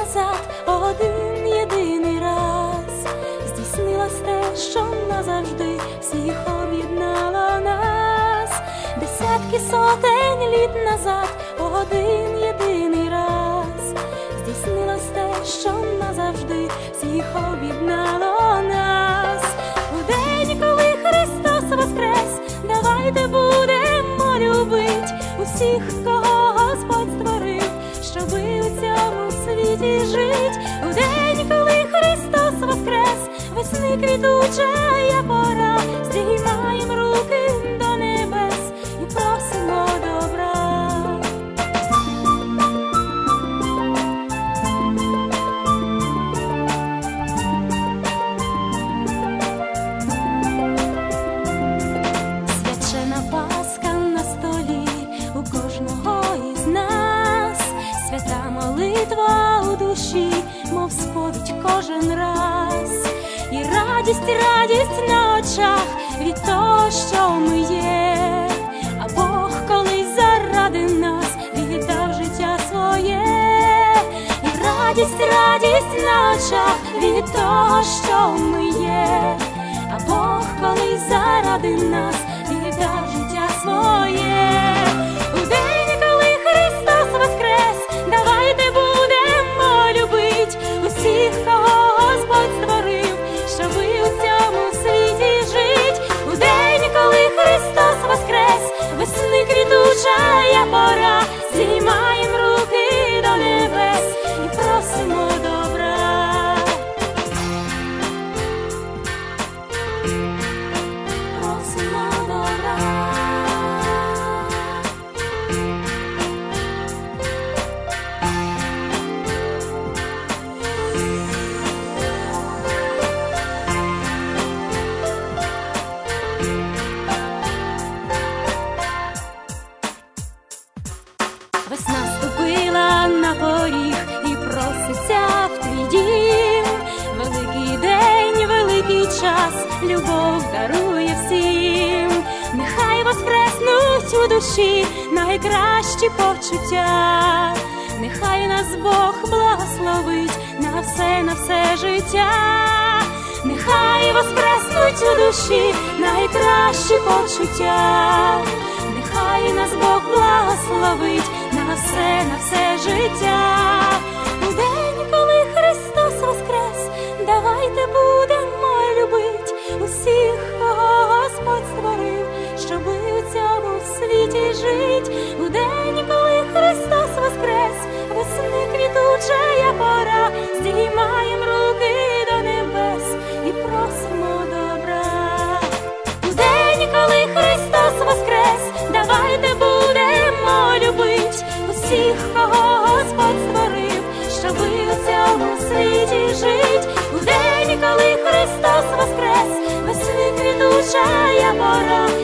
назад, один єдиний раз здійснилось те, що назавжди всіх об'єднало нас. Десятки сотень літ назад, один єдиний раз здійснилось те, що назавжди всіх об'єднало нас. У день, коли Христос воскрес, давайте будемо любить усіх, кого Господь створив, щоби світі жить. У день, коли Христос воскрес, весни квітуча пора, очах від того, що ми є, а Бог колись заради нас віддав життя своє, і радість, радість на очах від того, що ми є. А Бог колись заради нас віддав життя своє. Душі найкращі почуття. Нехай нас Бог благословить на все, на все життя. Нехай воскреснуть у душі найкращі почуття. Нехай нас Бог благословить на все, на все життя. Світі. У день, коли Христос воскрес, весни квітуча пора, здіймаємо руки до небес і просимо добра. У день, коли Христос воскрес, давайте будемо любить усіх, кого Господь створив, щоби у цьому світі жить. У день, коли Христос воскрес, весни квітуча пора,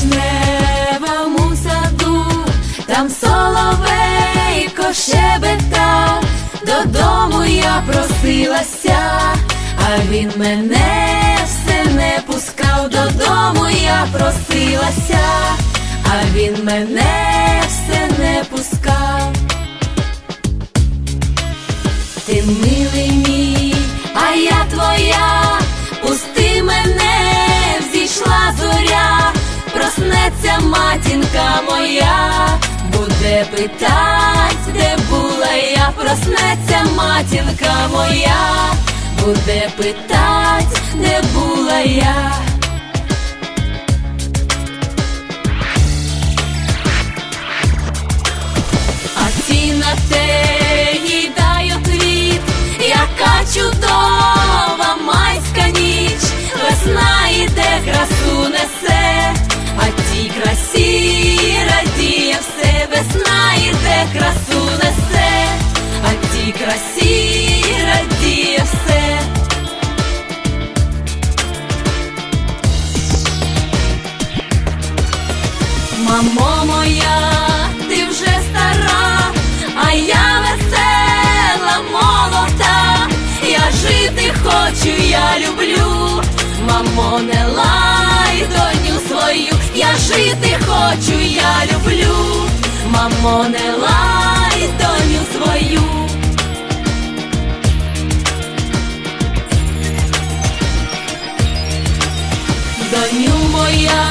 вишневому саду, там соловейко кошебета, додому я просилася, а він мене все не пускав, додому я просилася, а він мене все не пускав. Ти милий мій, а я твоя, пусти мене, взійшла зоря проснеться матінка моя, буде питать, де була я, проснеться матінка моя, буде питать, де була я. А ці на те їй твіт, яка чудова майська ніч, весна іде, красу несе, красу несе, а тій красі радіє все. Мамо моя, ти вже стара, а я весела, молода, я жити хочу, я люблю, мамо, не лай доню свою, я жити хочу, я люблю, мамо, не лай доню свою. Доню моя,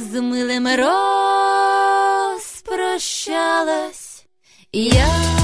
з милим розпрощалась я.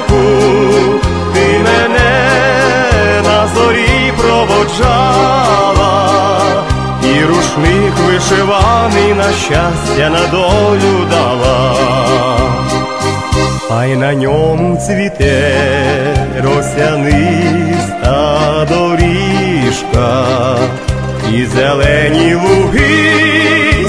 далеку ти мене на зорі проводжала, і рушник вишиваний на щастя на долю дала. А й на ньому цвіте росяниста доріжка, і зелені луги, й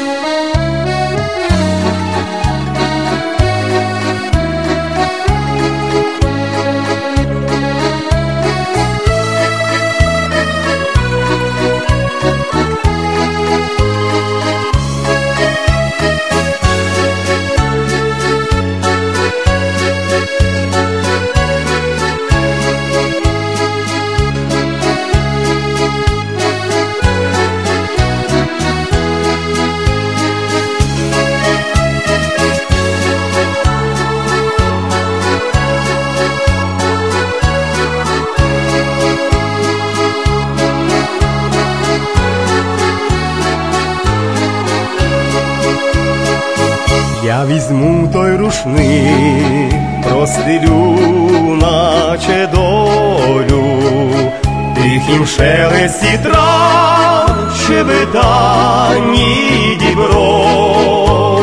Той рушник, простелю, наче долю, тихім шелесті трав, щебетанні дібров,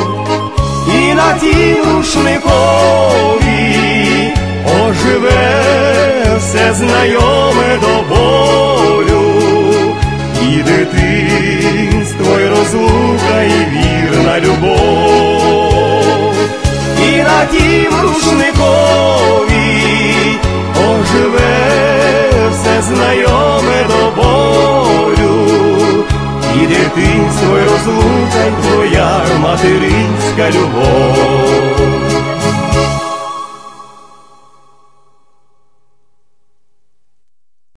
і на тім оживе все знайоме до болю, розлука, твоя материнська любов.